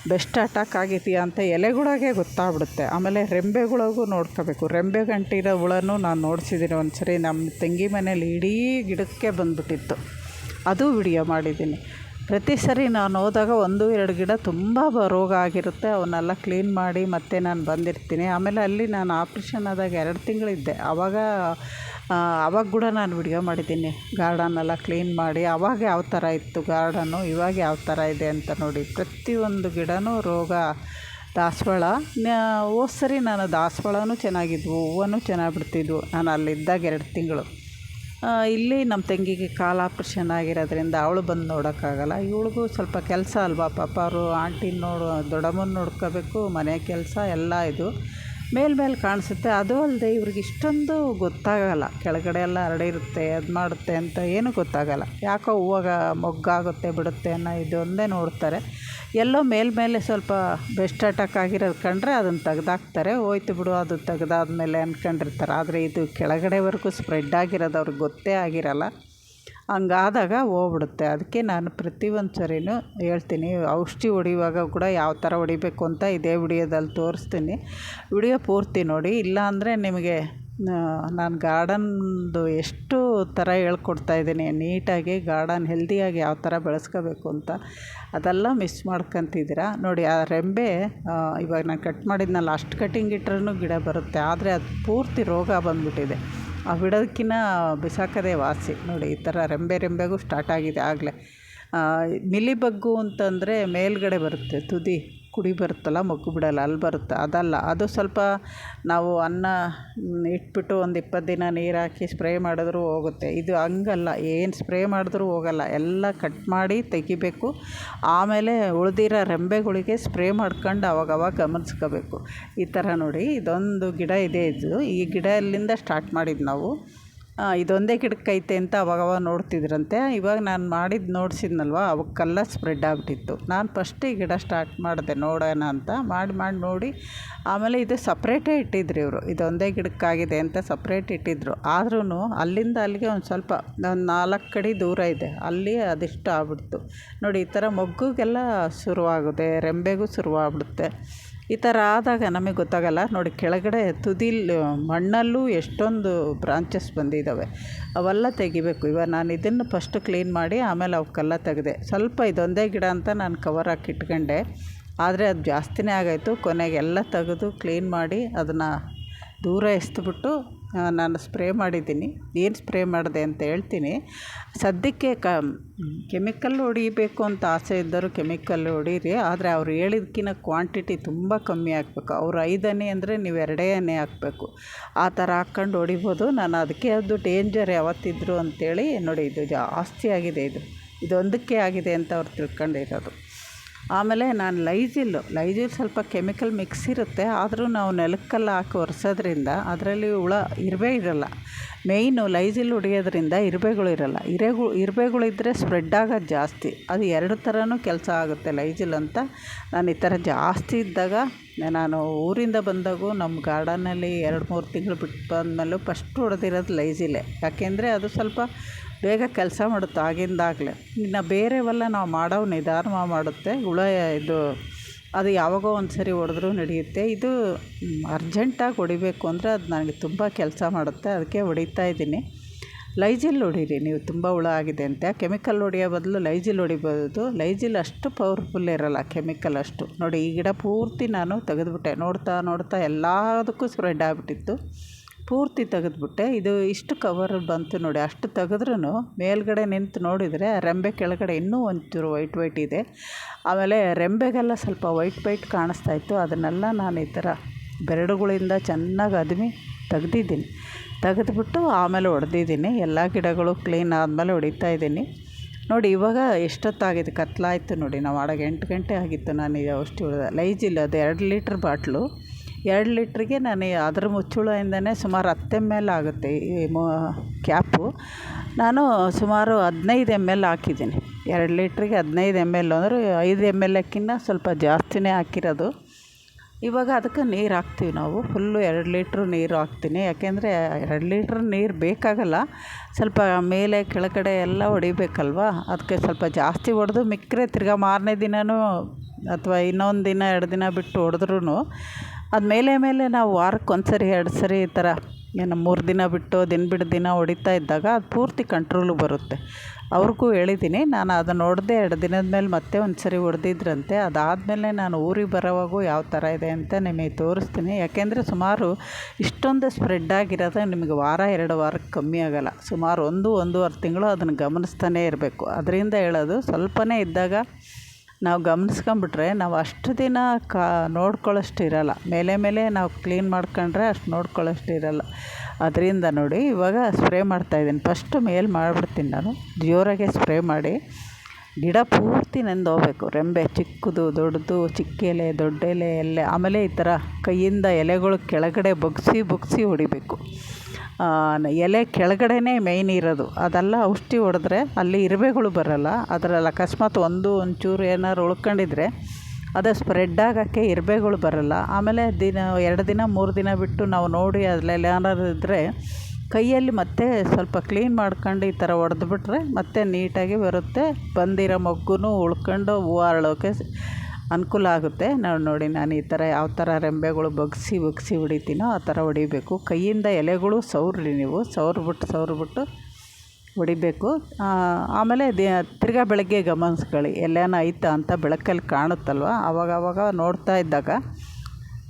ಬೆಸ್ಟ್ ಅಟ್ಯಾಕ್ ಆಗಿದೆಯಾ ಅಂತ ಎಲೆಗಳಾಗೆ ಗೊತ್ತಾಗ್ಬಿಡುತ್ತೆ. ಆಮೇಲೆ ರೆಂಬೆಗಳಿಗೂ ನೋಡ್ಕೋಬೇಕು. ರೆಂಬೆ ಗಂಟಿರೋ ಹುಳನೂ ನಾನು ನೋಡಿಸಿದ್ದೀನಿ ಒಂದು ಸರಿ ನಮ್ಮ ತಂಗಿ ಮನೇಲಿ ಇಡೀ ಗಿಡಕ್ಕೆ ಬಂದುಬಿಟ್ಟಿತ್ತು. ಅದು ವಿಡಿಯೋ ಮಾಡಿದ್ದೀನಿ ಪ್ರತಿ ಸರಿ ನಾನು ಹೋದಾಗ ಒಂದು, ಎರಡು ಗಿಡ ತುಂಬ ರೋಗ ಆಗಿರುತ್ತೆ. ಅವನ್ನೆಲ್ಲ ಕ್ಲೀನ್ ಮಾಡಿ ಮತ್ತೆ ನಾನು ಬಂದಿರ್ತೀನಿ. ಆಮೇಲೆ ಅಲ್ಲಿ ನಾನು ಆಪ್ರೇಷನ್ ಆದಾಗ ಎರಡು ತಿಂಗಳಿದ್ದೆ. ಆವಾಗ ಆವಾಗ ಕೂಡ ನಾನು ವಿಡಿಯೋ ಮಾಡಿದ್ದೀನಿ. ಗಾರ್ಡನ್ನೆಲ್ಲ ಕ್ಲೀನ್ ಮಾಡಿ ಆವಾಗ ಯಾವ ಥರ ಇತ್ತು ಗಾರ್ಡನ್ನು, ಇವಾಗ ಯಾವ ಥರ ಇದೆ ಅಂತ ನೋಡಿ. ಪ್ರತಿಯೊಂದು ಗಿಡನೂ ರೋಗ, ದಾಸವಾಳ. ಹೋದ ಸರಿ ನಾನು ದಾಸವಾಳನೂ ಚೆನ್ನಾಗಿದ್ವು ಹೂವನೂ ಚೆನ್ನಾಗಿ ಬಿಡ್ತಿದ್ವು. ನಾನು ಅಲ್ಲಿದ್ದಾಗ ಎರಡು ತಿಂಗಳು. ಇಲ್ಲಿ ನಮ್ಮ ತಂಗಿಗೆ ಕಾಲ ಆಪ್ರೇಷನ್ ಆಗಿರೋದ್ರಿಂದ ಅವಳು ಬಂದು ನೋಡೋಕ್ಕಾಗಲ್ಲ. ಇವಳಿಗೂ ಸ್ವಲ್ಪ ಕೆಲಸ ಅಲ್ವಾ? ಪಾಪ ಅವರು ಆಂಟಿನ ನೋಡು, ದೊಡ್ಡಮ್ಮನ ನೋಡ್ಕೋಬೇಕು, ಮನೆ ಕೆಲಸ ಎಲ್ಲ ಇದು. ಮೇಲೆ ಮೇಲೆ ಕಾಣಿಸುತ್ತೆ. ಅದು ಅಲ್ಲದೆ ಇವ್ರಿಗೆ ಇಷ್ಟೊಂದು ಗೊತ್ತಾಗಲ್ಲ. ಕೆಳಗಡೆ ಎಲ್ಲ ಹರಡಿರುತ್ತೆ ಅದು ಮಾಡುತ್ತೆ ಅಂತ ಏನೂ ಗೊತ್ತಾಗಲ್ಲ. ಯಾಕೋ ಹೂವಾಗ ಮೊಗ್ಗಾಗುತ್ತೆ, ಬಿಡುತ್ತೆ ಅನ್ನೋ ಇದೊಂದೇ ನೋಡ್ತಾರೆ. ಎಲ್ಲೋ ಮೇಲ್ಮೇಲೆ ಸ್ವಲ್ಪ ಬೆಸ್ಟ್ ಅಟ್ಯಾಕ್ ಆಗಿರೋದು ಕಂಡ್ರೆ ಅದನ್ನು ತೆಗ್ದಾಕ್ತಾರೆ. ಹೋಯ್ತು ಬಿಡು, ಅದು ತೆಗ್ದಾದ್ಮೇಲೆ ಅಂದ್ಕೊಂಡಿರ್ತಾರೆ ಆದರೆ ಇದು ಕೆಳಗಡೆವರೆಗೂ ಸ್ಪ್ರೆಡ್ ಆಗಿರೋದು ಅವ್ರಿಗೆ ಗೊತ್ತೇ ಆಗಿರಲ್ಲ. ಹಂಗಾದಾಗ ಹೋಗ್ಬಿಡುತ್ತೆ. ಅದಕ್ಕೆ ನಾನು ಪ್ರತಿಯೊಂದು ಸರಿನೂ ಹೇಳ್ತೀನಿ. ಔಷಧಿ ಹೊಡಿಯುವಾಗ ಕೂಡ ಯಾವ ಥರ ಹೊಡಿಬೇಕು ಅಂತ ಇದೇ ವಿಡಿಯೋದಲ್ಲಿ ತೋರಿಸ್ತೀನಿ. ವಿಡಿಯೋ ಪೂರ್ತಿ ನೋಡಿ. ಇಲ್ಲಾಂದರೆ ನಿಮಗೆ ನಾನು ಗಾರ್ಡನ್ದು ಎಷ್ಟು ಥರ ಹೇಳ್ಕೊಡ್ತಾ ಇದ್ದೀನಿ. ನೀಟಾಗಿ ಗಾರ್ಡನ್ ಹೆಲ್ದಿಯಾಗಿ ಯಾವ ಥರ ಬೆಳೆಸ್ಕೋಬೇಕು ಅಂತ. ಅದೆಲ್ಲ ಮಿಸ್ ಮಾಡ್ಕೊತಿದ್ದೀರಾ? ನೋಡಿ, ಆ ರೆಂಬೆ ಇವಾಗ ನಾನು ಕಟ್ ಮಾಡಿದ್ನಲ್ಲ, ಅಷ್ಟು ಕಟಿಂಗ್ ಇಟ್ರೂ ಗಿಡ ಬರುತ್ತೆ. ಆದರೆ ಅದು ಪೂರ್ತಿ ರೋಗ ಬಂದುಬಿಟ್ಟಿದೆ. ಆ ಬಿಡೋದಕ್ಕಿಂತ ಬಿಸಾಕೋದೇ ವಾಸಿ. ನೋಡಿ, ಈ ಥರ ರೆಂಬೆ ರೆಂಬೆಗೂ ಸ್ಟಾರ್ಟ್ ಆಗಿದೆ ಆಗಲೇ. ಮಿಲಿಬಗ್ಗು ಅಂತಂದರೆ ಮೇಲುಗಡೆ ಬರುತ್ತೆ ತುದಿ. ಕುಡಿ ಬರುತ್ತಲ್ಲ, ಮಗ್ಗು ಬಿಡಲ್ಲ, ಅಲ್ಲಿ ಬರುತ್ತೆ. ಅದಲ್ಲ, ಅದು ಸ್ವಲ್ಪ ನಾವು ಅನ್ನ ಇಟ್ಬಿಟ್ಟು ಒಂದು ಇಪ್ಪತ್ತು ದಿನ ನೀರು ಹಾಕಿ ಸ್ಪ್ರೇ ಮಾಡಿದ್ರು ಹೋಗುತ್ತೆ. ಇದು ಹಂಗಲ್ಲ, ಏನು ಸ್ಪ್ರೇ ಮಾಡಿದ್ರೂ ಹೋಗಲ್ಲ. ಎಲ್ಲ ಕಟ್ ಮಾಡಿ ತೆಗಿಬೇಕು. ಆಮೇಲೆ ಉಳಿದಿರೋ ರೆಂಬೆಗಳಿಗೆ ಸ್ಪ್ರೇ ಮಾಡ್ಕೊಂಡು ಅವಾಗವಾಗ ಗಮನಿಸ್ಕೋಬೇಕು. ಈ ಥರ ನೋಡಿ, ಇದೊಂದು ಗಿಡ ಇದೆ ಇದು. ಈ ಗಿಡ ಅಲ್ಲಿಂದ ಸ್ಟಾರ್ಟ್ ಮಾಡಿದ್ದು ನಾವು. ಇದೊಂದೇ ಗಿಡಕ್ಕೈತೆ ಅಂತ ಅವಾಗವಾಗ ನೋಡ್ತಿದ್ರಂತೆ. ಇವಾಗ ನಾನು ಮಾಡಿದ್ದು ನೋಡಿಸಿದ್ನಲ್ವ ಕಲ್ಲರ್ ಸ್ಪ್ರೆಡ್ ಆಗಿಬಿಟ್ಟಿತ್ತು. ನಾನು ಫಸ್ಟ್ ಗಿಡ ಸ್ಟಾರ್ಟ್ ಮಾಡಿದೆ, ನೋಡೋಣ ಅಂತ. ಮಾಡಿ ಮಾಡಿ, ನೋಡಿ. ಆಮೇಲೆ ಇದು ಸಪ್ರೇಟೇ ಇಟ್ಟಿದ್ರು ಇವರು. ಇದೊಂದೇ ಗಿಡಕ್ಕಾಗಿದೆ ಅಂತ ಸಪ್ರೇಟ್ ಇಟ್ಟಿದ್ರು. ಆದ್ರೂ ಅಲ್ಲಿಂದ ಅಲ್ಲಿಗೆ ಒಂದು ಸ್ವಲ್ಪ, ಒಂದು ನಾಲ್ಕು ಕಡೆ ದೂರ ಇದೆ. ಅಲ್ಲಿ ಅದಿಷ್ಟು ಆಗ್ಬಿಡ್ತು. ನೋಡಿ, ಈ ಥರ ಮೊಗ್ಗುಗೆಲ್ಲ ಶುರುವಾಗುತ್ತೆ, ರೆಂಬೆಗೂ ಶುರುವಾಗ್ಬಿಡುತ್ತೆ. ಈ ಥರ ಆದಾಗ ನಮಗೆ ಗೊತ್ತಾಗಲ್ಲ. ನೋಡಿ, ಕೆಳಗಡೆ ತುದಿಲಿ ಮಣ್ಣಲ್ಲೂ ಎಷ್ಟೊಂದು ಬ್ರಾಂಚಸ್ ಬಂದಿದ್ದಾವೆ. ಅವೆಲ್ಲ ತೆಗಿಬೇಕು. ಇವಾಗ ನಾನು ಇದನ್ನು ಫಸ್ಟ್ ಕ್ಲೀನ್ ಮಾಡಿ ಆಮೇಲೆ ಅವಕ್ಕೆಲ್ಲ ತೆಗೆದೆ. ಸ್ವಲ್ಪ ಇದೊಂದೇ ಗಿಡ ಅಂತ ನಾನು ಕವರ್ ಹಾಕಿ ಇಟ್ಕೊಂಡೆ. ಆದರೆ ಅದು ಜಾಸ್ತಿನೇ ಆಗೋಯ್ತು. ಕೊನೆಗೆ ಎಲ್ಲ ತೆಗೆದು ಕ್ಲೀನ್ ಮಾಡಿ ಅದನ್ನು ದೂರ ಎಸ್ದುಬಿಟ್ಟು ನಾನು ಸ್ಪ್ರೇ ಮಾಡಿದ್ದೀನಿ. ಏನು ಸ್ಪ್ರೇ ಮಾಡಿದೆ ಅಂತ ಹೇಳ್ತೀನಿ. ಸದ್ಯಕ್ಕೆ ಕ, ಕೆಮಿಕಲ್ ಹೊಡಿಬೇಕು ಅಂತ ಆಸೆ ಇದ್ದರೂ ಕೆಮಿಕಲ್ ಹೊಡೀರಿ. ಆದರೆ ಅವ್ರು ಹೇಳಿದ್ಕಿನ್ನ ಕ್ವಾಂಟಿಟಿ ತುಂಬ ಕಮ್ಮಿ ಹಾಕ್ಬೇಕು ಅವ್ರು ಐದನೇ ಅಂದರೆ ನೀವು ಎರಡೇ ಅನೇ ಹಾಕಬೇಕು. ಆ ಥರ ಹಾಕ್ಕೊಂಡು ಹೊಡಿಬೋದು. ನಾನು ಅದಕ್ಕೆ ಅದು ಡೇಂಜರ್ ಯಾವತ್ತಿದ್ರು ಅಂಥೇಳಿ ನೋಡಿ, ಇದು ಜಾಸ್ತಿ ಆಗಿದೆ ಇದು. ಇದೊಂದಕ್ಕೆ ಆಗಿದೆ ಅಂತ ಅವ್ರು ತಿಳ್ಕೊಂಡಿರೋದು. ಆಮೇಲೆ ನಾನು ಲೈಜಿಲ್ಲು ಲೈಜಿಲ್ ಸ್ವಲ್ಪ ಕೆಮಿಕಲ್ ಮಿಕ್ಸ್ ಇರುತ್ತೆ. ಆದರೂ ನಾವು ನೆಲಕ್ಕೆಲ್ಲ ಹಾಕಿ ಒರೆಸೋದ್ರಿಂದ ಅದರಲ್ಲಿ ಹುಳ, ಇರುವೆ ಇರೋಲ್ಲ. ಮೇಯ್ನು ಲೈಜಿಲ್ ಇರುವೆಗಳು ಇರೋಲ್ಲ. ಇರೆಗಳು ಇರುವೆಗಳಿದ್ದರೆ ಸ್ಪ್ರೆಡ್ ಆಗೋದು ಜಾಸ್ತಿ. ಅದು ಎರಡು ಥರನೂ ಕೆಲಸ ಆಗುತ್ತೆ ಲೈಜಿಲ್ ಅಂತ. ನಾನು ಈ ಥರ ಜಾಸ್ತಿ ಇದ್ದಾಗ ನಾನು ಊರಿಂದ ಬಂದಾಗೂ ನಮ್ಮ ಗಾರ್ಡನಲ್ಲಿ ಎರಡು ಮೂರು ತಿಂಗಳು ಬಿಟ್ಟು ಬಂದಮೇಲೂ ಫಸ್ಟ್ ಹೊಡೆದಿರೋದು ಲೈಜಿಲೇ ಯಾಕೆಂದರೆ ಅದು ಸ್ವಲ್ಪ ಬೇಗ ಕೆಲಸ ಮಾಡುತ್ತೆ ಆಗಿಂದಾಗಲೇ. ಇನ್ನು ಬೇರೆವೆಲ್ಲ ನಾವು ಮಾಡೋ ನಿಧಾನವಾಗಿ ಮಾಡುತ್ತೆ. ಹುಳ ಇದು, ಅದು ಯಾವಾಗೋ ಒಂದು ಸರಿ ಹೊಡೆದ್ರೂ ನಡೆಯುತ್ತೆ. ಇದು ಅರ್ಜೆಂಟಾಗಿ ಹೊಡಿಬೇಕು ಅಂದರೆ ಅದು ನನಗೆ ತುಂಬ ಕೆಲಸ ಮಾಡುತ್ತೆ. ಅದಕ್ಕೆ ಹೊಡಿತಾ ಇದ್ದೀನಿ. ಲೈಜಿಲ್ ಹೊಡೀರಿ, ನೀವು ತುಂಬ ಹುಳ ಆಗಿದೆ ಅಂತ. ಕೆಮಿಕಲ್ ಹೊಡೆಯೋ ಬದಲು ಲೈಜಿಲ್ ಹೊಡಿಬೋದು. ಲೈಜಿಲ್ ಅಷ್ಟು ಪವರ್ಫುಲ್ ಇರೋಲ್ಲ ಕೆಮಿಕಲ್ ಅಷ್ಟು. ನೋಡಿ, ಈ ಗಿಡ ಪೂರ್ತಿ ನಾನು ತೆಗೆದುಬಿಟ್ಟೆ. ನೋಡ್ತಾ ನೋಡ್ತಾ ಎಲ್ಲದಕ್ಕೂ ಸ್ಪ್ರೆಡ್ ಆಗಿಬಿಟ್ಟಿತ್ತು. ಪೂರ್ತಿ ತೆಗೆದ್ಬಿಟ್ಟೆ. ಇದು ಇಷ್ಟು ಕವರ್ ಬಂತು ನೋಡಿ. ಅಷ್ಟು ತೆಗೆದ್ರೂ ಮೇಲ್ಗಡೆ ನಿಂತು ನೋಡಿದರೆ ರೆಂಬೆ ಕೆಳಗಡೆ ಇನ್ನೂ ಒಂಚೂರು ವೈಟ್ ವೈಟ್ ಇದೆ. ಆಮೇಲೆ ರೆಂಬೆಗೆಲ್ಲ ಸ್ವಲ್ಪ ವೈಟ್ ವೈಟ್ ಕಾಣಿಸ್ತಾ ಇತ್ತು. ಅದನ್ನೆಲ್ಲ ನಾನು ಈ ಥರ ಬೆರಡುಗಳಿಂದ ಚೆನ್ನಾಗಿ ಅದ್ಮಿ ತೆಗ್ದಿದ್ದೀನಿ. ತೆಗೆದ್ಬಿಟ್ಟು ಆಮೇಲೆ ಹೊಡೆದಿದ್ದೀನಿ ಎಲ್ಲ ಗಿಡಗಳು ಕ್ಲೀನ್ ಆದಮೇಲೆ ಹೊಡಿತಾ ಇದ್ದೀನಿ. ನೋಡಿ, ಇವಾಗ ಎಷ್ಟೊತ್ತಾಗಿದೆ? ಕತ್ಲಾಯಿತು ನೋಡಿ. ನಾವು ಆಡಾಗ ಎಂಟು ಗಂಟೆ ಆಗಿತ್ತು. ನಾನು ಅಷ್ಟು ಹೊಡೆದ ಲೈಜಿಲ್ ಅದು ಎರಡು ಲೀಟ್ರ್ ಬಾಟ್ಲು. ಎರಡು ಲೀಟ್ರಿಗೆ ನಾನು ಅದ್ರ ಮುಚ್ಚುಳೆಯಿಂದನೇ ಸುಮಾರು ಹತ್ತು ಎಂ ಎಲ್ ಆಗುತ್ತೆ ಈ ಮೊ ಕ್ಯಾಪು. ನಾನು ಸುಮಾರು ಹದಿನೈದು ಎಂ ಎಲ್ ಹಾಕಿದ್ದೀನಿ. ಎರಡು ಲೀಟ್ರಿಗೆ ಹದಿನೈದು ಎಂ ಎಲ್ ಅಂದರೆ ಐದು ಎಂ ಎಲ್ಕ್ಕಿಂತ ಸ್ವಲ್ಪ ಜಾಸ್ತಿನೇ ಹಾಕಿರೋದು. ಇವಾಗ ಅದಕ್ಕೆ ನೀರು ಹಾಕ್ತೀವಿ ನಾವು. ಫುಲ್ಲು ಎರಡು ಲೀಟ್ರು ನೀರು ಹಾಕ್ತೀನಿ. ಯಾಕೆಂದರೆ ಎರಡು ಲೀಟ್ರ್ ನೀರು ಬೇಕಾಗಲ್ಲ. ಸ್ವಲ್ಪ ಮೇಲೆ ಕೆಳಗಡೆ ಎಲ್ಲ ಹೊಡಿಬೇಕಲ್ವ? ಅದಕ್ಕೆ ಸ್ವಲ್ಪ ಜಾಸ್ತಿ ಹೊಡೆದು ಮಿಕ್ಕರೆ ತಿರ್ಗಾ ಮಾರನೇ ದಿನವೂ ಅಥವಾ ಇನ್ನೊಂದು ದಿನ, ಎರಡು ದಿನ ಬಿಟ್ಟು ಹೊಡೆದ್ರೂ ಅದು ಮೇಲೆ ಮೇಲೆ ನಾವು ವಾರಕ್ಕೆ ಒಂದು ಸರಿ, ಎರಡು ಸರಿ ಈ ಥರ ಏನು ಮೂರು ದಿನ ಬಿಟ್ಟು ದಿನ ಬಿಟ್ಟು ದಿನ ಹೊಡಿತಾ ಇದ್ದಾಗ ಅದು ಪೂರ್ತಿ ಕಂಟ್ರೋಲು ಬರುತ್ತೆ. ಅವ್ರಿಗೂ ಹೇಳಿದ್ದೀನಿ ನಾನು ಅದನ್ನು ನೋಡಿದೆ ಎರಡು ದಿನದ ಮೇಲೆ ಮತ್ತೆ ಒಂದು ಸರಿ ಹೊಡೆದಿದ್ರಂತೆ ಅದಾದಮೇಲೆ ನಾನು ಊರಿಗೆ ಬರೋವಾಗೂ ಯಾವ ಥರ ಇದೆ ಅಂತ ನಿಮಗೆ ತೋರಿಸ್ತೀನಿ. ಯಾಕೆಂದರೆ ಸುಮಾರು ಇಷ್ಟೊಂದು ಸ್ಪ್ರೆಡ್ ಆಗಿರೋದು ನಿಮಗೆ ವಾರ, ಎರಡು ವಾರಕ್ಕೆ ಕಮ್ಮಿ ಆಗೋಲ್ಲ. ಸುಮಾರು ಒಂದು, ಒಂದೂವರೆ ತಿಂಗಳು ಅದನ್ನು ಗಮನಿಸ್ತಾನೇ ಇರಬೇಕು. ಅದರಿಂದ ಹೇಳೋದು, ಸ್ವಲ್ಪನೇ ಇದ್ದಾಗ ನಾವು ಗಮನಿಸ್ಕೊಂಬಿಟ್ರೆ ನಾವು ಅಷ್ಟು ದಿನ ಕಾ ನೋಡ್ಕೊಳ್ಳೋಷ್ಟು ಇರೋಲ್ಲ. ಮೇಲೆ ಮೇಲೆ ನಾವು ಕ್ಲೀನ್ ಮಾಡ್ಕೊಂಡ್ರೆ ಅಷ್ಟು ನೋಡ್ಕೊಳ್ಳೋಷ್ಟು ಇರೋಲ್ಲ. ಅದರಿಂದ ನೋಡಿ ಇವಾಗ ಸ್ಪ್ರೇ ಮಾಡ್ತಾಯಿದ್ದೀನಿ ಫಸ್ಟು ಮೇಲೆ ಮಾಡಿಬಿಡ್ತೀನಿ ನಾನು. ಜೋರಾಗೆ ಸ್ಪ್ರೇ ಮಾಡಿ. ಗಿಡ ಪೂರ್ತಿ ನೆಂದೋಗ್ಬೇಕು. ರೆಂಬೆ ಚಿಕ್ಕದು, ದೊಡ್ಡದು ಚಿಕ್ಕ ಎಲೆ ದೊಡ್ಡ ಎಲೆ ಎಲೆ, ಆಮೇಲೆ ಈ ಥರ ಕೈಯಿಂದ ಎಲೆಗಳು ಕೆಳಗಡೆ ಬಗ್ಸಿ ಬಗ್ಸಿ ಹೊಡಿಬೇಕು. ಎಲೆ ಕೆಳಗಡೆನೇ ಮೇಯ್ನ್ ಇರೋದು. ಅದೆಲ್ಲ ಔಷಧಿ ಹೊಡೆದ್ರೆ ಅಲ್ಲಿ ಇರುವೆಗಳು ಬರೋಲ್ಲ. ಅದರಲ್ಲಿ ಅಕಸ್ಮಾತ್ ಒಂದು ಒಂಚೂರು ಏನಾದ್ರು ಉಳ್ಕೊಂಡಿದ್ರೆ ಅದು ಸ್ಪ್ರೆಡ್ ಆಗೋಕ್ಕೆ ಇರುವೆಗಳು ಬರೋಲ್ಲ. ಆಮೇಲೆ ದಿನ, ಎರಡು ದಿನ, ಮೂರು ದಿನ ಬಿಟ್ಟು ನಾವು ನೋಡಿ ಅದರಲ್ಲಿ ಏನಾದ್ರು ಇದ್ದರೆ ಕೈಯಲ್ಲಿ ಮತ್ತೆ ಸ್ವಲ್ಪ ಕ್ಲೀನ್ ಮಾಡ್ಕೊಂಡು ಈ ಥರ ಹೊಡೆದ್ಬಿಟ್ರೆ ಮತ್ತೆ ನೀಟಾಗಿ ಬರುತ್ತೆ. ಬಂದಿರೋ ಮೊಗ್ಗು ಉಳ್ಕೊಂಡು ಹೂವು ಅರಳೋಕ್ಕೆ ಅನುಕೂಲ ಆಗುತ್ತೆ. ನಾವು ನೋಡಿ ನಾನು ಈ ಥರ ಯಾವ ಥರ ರೆಂಬೆಗಳು ಬಗ್ಸಿ ಬಗ್ಸಿ ಹೊಡಿತೀನೋ ಆ ಥರ ಹೊಡಿಬೇಕು. ಕೈಯಿಂದ ಎಲೆಗಳು ಸವರಿ ನೀವು. ಸವ್ರಿಬಿಟ್ಟು ಸವ್ರಿಬಿಟ್ಟು ಹೊಡಿಬೇಕು. ಆಮೇಲೆ ದೇ, ತಿರ್ಗಾ ಬೆಳಗ್ಗೆ ಗಮನಿಸ್ಕೊಳ್ಳಿ. ಎಲ್ಲೇನೋ ಐತಾ ಅಂತ ಬೆಳಕಲ್ಲಿ ಕಾಣುತ್ತಲ್ವ? ಆವಾಗ ಆವಾಗ ನೋಡ್ತಾ ಇದ್ದಾಗ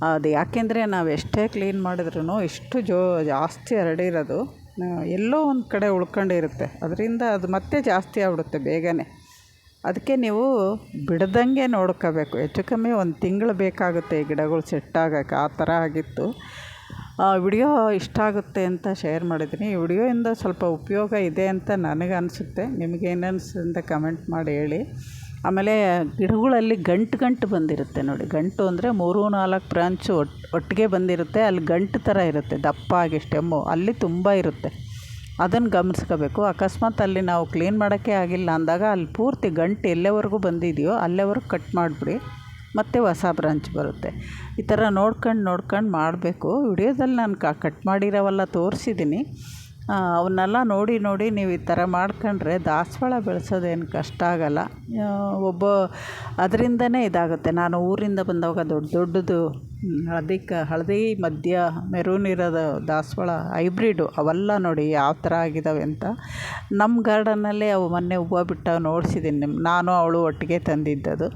ಅದು ಯಾಕೆಂದರೆ ನಾವು ಎಷ್ಟೇ ಕ್ಲೀನ್ ಮಾಡಿದ್ರೂ ಇಷ್ಟು ಜೋ, ಜಾಸ್ತಿ ಹರಡಿರೋದು. ಎಲ್ಲೋ ಒಂದು ಕಡೆ ಉಳ್ಕೊಂಡಿರುತ್ತೆ. ಅದರಿಂದ ಅದು ಮತ್ತೆ ಜಾಸ್ತಿ ಆಗ್ಬಿಡುತ್ತೆ ಬೇಗನೆ. ಅದಕ್ಕೆ ನೀವು ಬಿಡದಂಗೆ ನೋಡ್ಕೋಬೇಕು. ಹೆಚ್ಚು ಕಮ್ಮಿ ಒಂದು ತಿಂಗಳು ಬೇಕಾಗುತ್ತೆ ಈ ಗಿಡಗಳು ಸೆಟ್ ಆ ಥರ ಆಗಿತ್ತು. ವಿಡಿಯೋ ಇಷ್ಟ ಆಗುತ್ತೆ ಅಂತ ಶೇರ್ ಮಾಡಿದ್ದೀನಿ. ಈ ವಿಡಿಯೋಯಿಂದ ಸ್ವಲ್ಪ ಉಪಯೋಗ ಇದೆ ಅಂತ ನನಗೆ ಅನಿಸುತ್ತೆ. ನಿಮಗೇನು ಅಂತ ಕಮೆಂಟ್ ಮಾಡಿ ಹೇಳಿ. ಆಮೇಲೆ ಗಿಡಗಳಲ್ಲಿ ಗಂಟು ಗಂಟು ಬಂದಿರುತ್ತೆ ನೋಡಿ. ಗಂಟು ಅಂದರೆ ಮೂರು ನಾಲ್ಕು ಬ್ರಾಂಚು ಒಟ್ಟು ಒಟ್ಟಿಗೆ ಬಂದಿರುತ್ತೆ. ಅಲ್ಲಿ ಗಂಟು ಥರ ಇರುತ್ತೆ. ದಪ್ಪ ಆಗಿ ಸ್ಟೆಮ್ಮು. ಅಲ್ಲಿ ತುಂಬ ಇರುತ್ತೆ. ಅದನ್ನು ಗಮನಿಸ್ಕೋಬೇಕು. ಅಕಸ್ಮಾತ್ ಅಲ್ಲಿ ನಾವು ಕ್ಲೀನ್ ಮಾಡೋಕ್ಕೆ ಆಗಿಲ್ಲ ಅಂದಾಗ ಅಲ್ಲಿ ಪೂರ್ತಿ ಗಂಟು ಎಲ್ಲೆವರೆಗೂ ಬಂದಿದೆಯೋ ಅಲ್ಲೆವರೆಗೂ ಕಟ್ ಮಾಡಿಬಿಡಿ. ಮತ್ತೆ ಹೊಸ ಬ್ರಾಂಚ್ ಬರುತ್ತೆ. ಈ ಥರ ನೋಡ್ಕೊಂಡು ನೋಡ್ಕೊಂಡು ಮಾಡಬೇಕು. ವಿಡಿಯೋದಲ್ಲಿ ನಾನು ಕಟ್ ಮಾಡಿರೋವೆಲ್ಲ, ತೋರಿಸಿದ್ದೀನಿ. ಅವನ್ನೆಲ್ಲ ನೋಡಿ ನೋಡಿ ನೀವು ಈ ಥರ ಮಾಡ್ಕೊಂಡ್ರೆ ದಾಸವಾಳ ಬೆಳೆಸೋದೇನು ಕಷ್ಟ ಆಗೋಲ್ಲ. ಒಬ್ಬ ಅದರಿಂದನೇ ಇದಾಗುತ್ತೆ. ನಾನು ಊರಿಂದ ಬಂದವಾಗ ದೊಡ್ಡ ದೊಡ್ಡದು ಹಳದಿ ಕ, ಹಳದಿ, ಮಧ್ಯ, ಮೆರೂನ್ ಇರೋದು ದಾಸವಾಳ, ಹೈಬ್ರಿಡು ಅವೆಲ್ಲ ನೋಡಿ ಯಾವ ಥರ ಆಗಿದ್ದಾವೆ ಅಂತ ನಮ್ಮ ಗಾರ್ಡನಲ್ಲಿ ಅವು ಮೊನ್ನೆ ಹೂವು ಬಿಟ್ಟಾಗ ನೋಡ್ಸಿದ್ದೀನಿ. ನಾನು ಅವಳು ಒಟ್ಟಿಗೆ ತಂದಿದ್ದದು.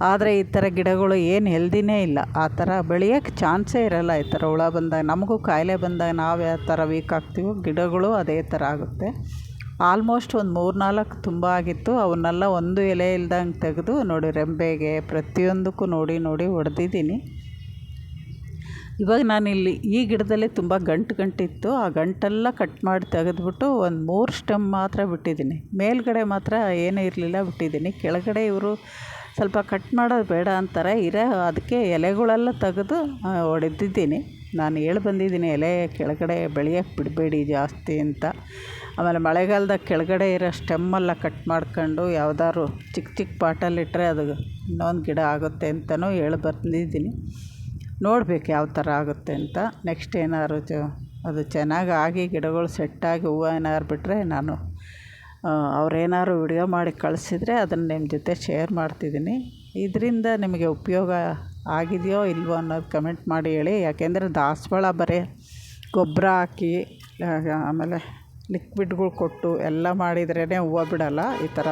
ಆದರೆ ಈ ಥರ ಗಿಡಗಳು ಏನು ಹೆಲ್ದಿನೇ ಇಲ್ಲ. ಆ ಥರ ಬೆಳೆಯೋಕ್ಕೆ ಚಾನ್ಸೇ ಇರೋಲ್ಲ ಈ ಥರ ಹುಳ ಬಂದಾಗ. ನಮಗೂ ಕಾಯಿಲೆ ಬಂದಾಗ ನಾವು ಯಾವ ಥರ ವೀಕ್ ಆಗ್ತೀವೋ ಗಿಡಗಳು ಅದೇ ಥರ ಆಗುತ್ತೆ. ಆಲ್ಮೋಸ್ಟ್ ಒಂದು ಮೂರು ನಾಲ್ಕು ತುಂಬ ಆಗಿತ್ತು. ಅವನ್ನೆಲ್ಲ ಒಂದು ಎಲೆ ಇಲ್ದಂಗೆ ತೆಗೆದು ನೋಡಿ ರೆಂಬೆಗೆ ಪ್ರತಿಯೊಂದಕ್ಕೂ ನೋಡಿ ನೋಡಿ ಹೊಡೆದಿದ್ದೀನಿ. ಇವಾಗ ನಾನಿಲ್ಲಿ ಈ ಗಿಡದಲ್ಲಿ ತುಂಬ ಗಂಟು ಗಂಟಿತ್ತು. ಆ ಗಂಟೆಲ್ಲ ಕಟ್ ಮಾಡಿ ತೆಗೆದ್ಬಿಟ್ಟು ಒಂದು ಮೂರು ಸ್ಟೆಮ್ ಮಾತ್ರ ಬಿಟ್ಟಿದ್ದೀನಿ. ಮೇಲ್ಗಡೆ ಮಾತ್ರ ಏನೂ ಇರಲಿಲ್ಲ ಬಿಟ್ಟಿದ್ದೀನಿ. ಕೆಳಗಡೆ ಇವರು ಸ್ವಲ್ಪ ಕಟ್ ಮಾಡೋದು ಬೇಡ ಅಂತಾರೆ. ಇರೋ, ಅದಕ್ಕೆ ಎಲೆಗಳೆಲ್ಲ ತೆಗೆದು ಹೊಡೆದಿದ್ದೀನಿ ನಾನು ಹೇಳಿ ಬಂದಿದ್ದೀನಿ, ಎಲೆ ಕೆಳಗಡೆ ಬೆಳೆಯೋಕ್ಕೆ ಬಿಡಬೇಡಿ ಜಾಸ್ತಿ ಅಂತ. ಆಮೇಲೆ ಮಳೆಗಾಲದಾಗ ಕೆಳಗಡೆ ಇರೋ ಸ್ಟೆಮ್ಮೆಲ್ಲ ಕಟ್ ಮಾಡ್ಕೊಂಡು, ಯಾವ್ದಾದ್ರು ಚಿಕ್ಕ ಚಿಕ್ಕ ಪಾಟಲ್ಲಿಟ್ಟರೆ ಅದು ಇನ್ನೊಂದು ಗಿಡ ಆಗುತ್ತೆ ಅಂತಲೂ ಹೇಳಿ ಬಂದಿದ್ದೀನಿ. ನೋಡಬೇಕು ಯಾವ ಥರ ಆಗುತ್ತೆ ಅಂತ. ನೆಕ್ಸ್ಟ್ ಏನಾದ್ರು ಅದು ಚೆನ್ನಾಗಿ ಆಗಿ ಗಿಡಗಳು ಸೆಟ್ಟಾಗಿ ಹೂವು ಏನಾದ್ರು ಬಿಟ್ಟರೆ ನಾನು ಅವ್ರೇನಾದ್ರು ವಿಡಿಯೋ ಮಾಡಿ ಕಳಿಸಿದ್ರೆ ಅದನ್ನು ನಿಮ್ಮ ಜೊತೆ ಶೇರ್ ಮಾಡ್ತಿದ್ದೀನಿ ಇದರಿಂದ ನಿಮಗೆ ಉಪಯೋಗ ಆಗಿದೆಯೋ ಇಲ್ವೋ ಅನ್ನೋದು ಕಮೆಂಟ್ ಮಾಡಿ ಹೇಳಿ. ಯಾಕೆಂದರೆ ದಾಸವಾಳ ಬರೀ ಗೊಬ್ಬರ ಹಾಕಿ ಆಮೇಲೆ ಲಿಕ್ವಿಡ್ಗಳು ಕೊಟ್ಟು ಎಲ್ಲ ಮಾಡಿದ್ರೇ ಹೂವು ಬಿಡೋಲ್ಲ. ಈ ಥರ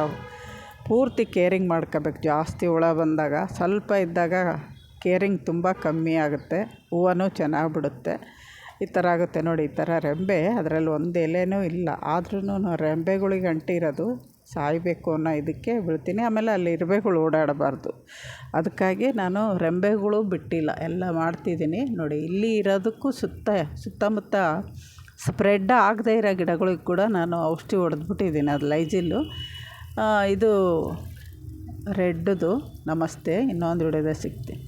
ಪೂರ್ತಿ ಕೇರಿಂಗ್ ಮಾಡ್ಕೋಬೇಕು. ಜಾಸ್ತಿ ಹುಳ ಬಂದಾಗ ಸ್ವಲ್ಪ ಇದ್ದಾಗ ಕೇರಿಂಗ್ ತುಂಬ ಕಮ್ಮಿ ಆಗುತ್ತೆ. ಹೂವನೂ ಚೆನ್ನಾಗಿ ಬಿಡುತ್ತೆ. ಈ ಥರ ಆಗುತ್ತೆ ನೋಡಿ, ಈ ಥರ ರೆಂಬೆ, ಅದರಲ್ಲಿ ಒಂದು ಎಲೆನೂ ಇಲ್ಲ. ಆದ್ರೂ ರೆಂಬೆಗಳಿಗೆ ಅಂಟಿರೋದು ಸಾಯಬೇಕು ಅನ್ನೋ ಇದಕ್ಕೆ ಬಿಡ್ತೀನಿ ಆಮೇಲೆ ಅಲ್ಲಿ ಇರುವೆಗಳು ಓಡಾಡಬಾರ್ದು. ಅದಕ್ಕಾಗಿ ನಾನು ರೆಂಬೆಗಳು ಬಿಟ್ಟಿಲ್ಲ, ಎಲ್ಲ ಮಾಡ್ತಿದ್ದೀನಿ. ನೋಡಿ, ಇಲ್ಲಿ ಇರೋದಕ್ಕೂ ಸುತ್ತ, ಸುತ್ತಮುತ್ತ ಸ್ಪ್ರೆಡ್ ಆಗದೇ ಇರೋ ಗಿಡಗಳಿಗೆ ಕೂಡ ನಾನು ಔಷಧಿ ಹೊಡೆದ್ಬಿಟ್ಟಿದ್ದೀನಿ. ಅದು ಲೈಜಿಲ್ಲು. ಇದು ರೆಡ್ದು ನಮಸ್ತೆ. ಇನ್ನೊಂದು ವಿಡಿಯೋದಾಗ ಸಿಗ್ತೀನಿ.